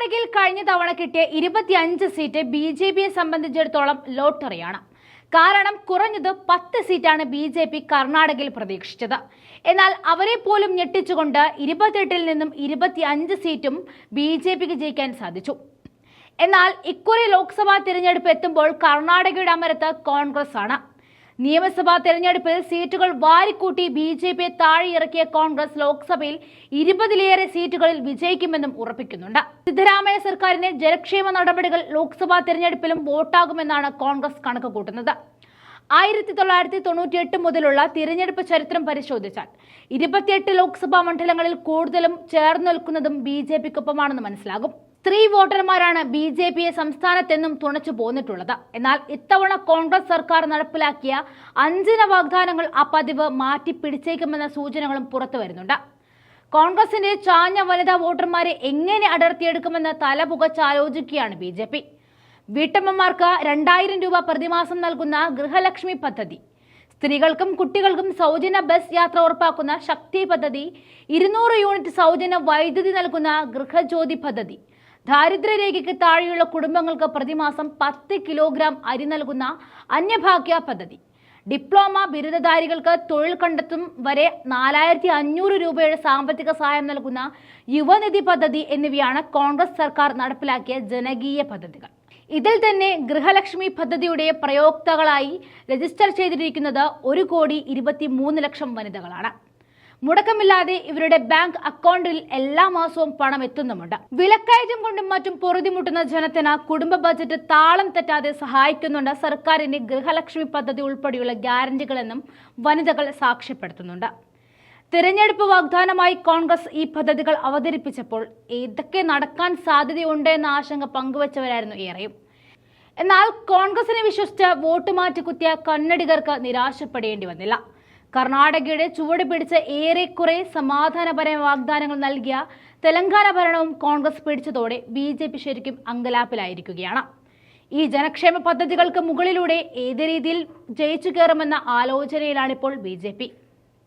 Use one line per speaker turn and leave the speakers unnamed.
കർണാടകയിൽ കഴിഞ്ഞ തവണ കിട്ടിയ ഇരുപത്തിയഞ്ച് സീറ്റ് ബി ജെ പിയെ സംബന്ധിച്ചിടത്തോളം ലോട്ടറിയാണ്. കാരണം കുറഞ്ഞത് പത്ത് സീറ്റാണ് ബി ജെ പി കർണാടകയിൽ പ്രതീക്ഷിച്ചത്. എന്നാൽ അവരെ പോലും ഞെട്ടിച്ചുകൊണ്ട് ഇരുപത്തെട്ടിൽ നിന്നും ഇരുപത്തിയഞ്ച് സീറ്റും ബി ജെ പിക്ക് ജയിക്കാൻ സാധിച്ചു. എന്നാൽ ഇക്കുറി ലോക്സഭാ തിരഞ്ഞെടുപ്പ് എത്തുമ്പോൾ കർണാടകയുടെ അമരത്ത് കോൺഗ്രസ് ആണ് നിയമസഭാ തെരഞ്ഞെടുപ്പിൽ സീറ്റുകൾ വാരിക്കൂട്ടി ബി ജെ പിയെ താഴെയിറക്കിയ കോൺഗ്രസ് ലോക്സഭയിൽ ഇരുപതിലേറെ സീറ്റുകളിൽ വിജയിക്കുമെന്നും ഉറപ്പിക്കുന്നുണ്ട്. സിദ്ധരാമയ്യ സർക്കാരിന്റെ ജനക്ഷേമ നടപടികൾ ലോക്സഭാ തെരഞ്ഞെടുപ്പിലും വോട്ടാകുമെന്നാണ് കോൺഗ്രസ് കണക്ക് കൂട്ടുന്നത് ആയിരത്തി തൊള്ളായിരത്തി തൊണ്ണൂറ്റി എട്ട് മുതലുള്ള തിരഞ്ഞെടുപ്പ് ചരിത്രം പരിശോധിച്ചാൽ ഇരുപത്തിയെട്ട് ലോക്സഭാ മണ്ഡലങ്ങളിൽ കൂടുതലും ചേർന്ന് നിൽക്കുന്നതും ബി ജെ പിക്കൊപ്പമാണെന്ന് മനസ്സിലാകും. സ്ത്രീ വോട്ടർമാരാണ് ബി ജെ പിയെ സംസ്ഥാനത്തെന്നും തുണച്ചു പോന്നിട്ടുള്ളത്. എന്നാൽ ഇത്തവണ കോൺഗ്രസ് സർക്കാർ നടപ്പിലാക്കിയ അഞ്ചിന വാഗ്ദാനങ്ങൾ ആ പതിവ് മാറ്റി പിടിച്ചേക്കുമെന്ന സൂചനകളും പുറത്തു വരുന്നുണ്ട്. കോൺഗ്രസിന്റെ ചാഞ്ഞ വനിതാ വോട്ടർമാരെ എങ്ങനെ അടർത്തിയെടുക്കുമെന്ന് തലപുകച്ചാലോചിക്കുകയാണ് ബി ജെ പി. വീട്ടമ്മമാർക്ക് രണ്ടായിരം രൂപ പ്രതിമാസം നൽകുന്ന ഗൃഹലക്ഷ്മി പദ്ധതി. സ്ത്രീകൾക്കും കുട്ടികൾക്കും സൗജന്യ ബസ് യാത്ര ഉറപ്പാക്കുന്ന ശക്തി പദ്ധതി. ഇരുന്നൂറ് യൂണിറ്റ് സൗജന്യ വൈദ്യുതി നൽകുന്ന ഗൃഹജ്യോതി പദ്ധതി. ദാരിദ്ര്യരേഖയ്ക്ക് താഴെയുള്ള കുടുംബങ്ങൾക്ക് പ്രതിമാസം പത്ത് കിലോഗ്രാം അരി നൽകുന്ന അന്യഭാഗ്യ പദ്ധതി. ഡിപ്ലോമ ബിരുദധാരികൾക്ക് തൊഴിൽ കണ്ടെത്തും വരെ നാലായിരത്തി അഞ്ഞൂറ് രൂപയുടെ സാമ്പത്തിക സഹായം നൽകുന്ന യുവനിധി പദ്ധതി എന്നിവയാണ് കോൺഗ്രസ് സർക്കാർ നടപ്പിലാക്കിയ ജനകീയ പദ്ധതികൾ. ഇതിൽ തന്നെ ഗൃഹലക്ഷ്മി പദ്ധതിയുടെ പ്രയോക്താക്കളായി രജിസ്റ്റർ ചെയ്തിരിക്കുന്നത് ഒരു കോടി ഇരുപത്തി മൂന്ന് ലക്ഷം വനിതകളാണ്. മുടക്കമില്ലാതെ ഇവരുടെ ബാങ്ക് അക്കൗണ്ടിൽ എല്ലാ മാസവും പണം എത്തുന്നുമുണ്ട്. വിലക്കയറ്റം കൊണ്ടും മറ്റും പൊറുതിമുട്ടുന്ന ജനത്തിന് കുടുംബ ബജറ്റ് താളം തെറ്റാതെ സഹായിക്കുന്നുണ്ട് സർക്കാരിന്റെ ഗൃഹലക്ഷ്മി പദ്ധതി ഉൾപ്പെടെയുള്ള ഗ്യാരണ്ടികളെന്നും വനിതകൾ സാക്ഷ്യപ്പെടുത്തുന്നുണ്ട്. തിരഞ്ഞെടുപ്പ് വാഗ്ദാനമായി കോൺഗ്രസ് ഈ പദ്ധതികൾ അവതരിപ്പിച്ചപ്പോൾ ഏതൊക്കെ നടക്കാൻ സാധ്യതയുണ്ട് എന്ന ആശങ്ക പങ്കുവച്ചവരായിരുന്നു ഏറെയും. എന്നാൽ കോൺഗ്രസിനെ വിശ്വസിച്ച് വോട്ട് മാറ്റി കുത്തിയ കന്നഡികർക്ക് നിരാശപ്പെടേണ്ടി വന്നില്ല. കർണാടകയുടെ ചുവട് പിടിച്ച് ഏറെക്കുറെ സമാധാനപരമായ വാഗ്ദാനങ്ങൾ നൽകിയ തെലങ്കാന ഭരണവും കോൺഗ്രസ് പിടിച്ചതോടെ ബി ജെ പി ശരിക്കും അങ്കലാപ്പിലായിരിക്കുകയാണ്. ഈ ജനക്ഷേമ പദ്ധതികൾക്ക് മുകളിലൂടെ ഏത് രീതിയിൽ ജയിച്ചു കയറുമെന്ന ആലോചനയിലാണിപ്പോൾ ബി ജെ പി.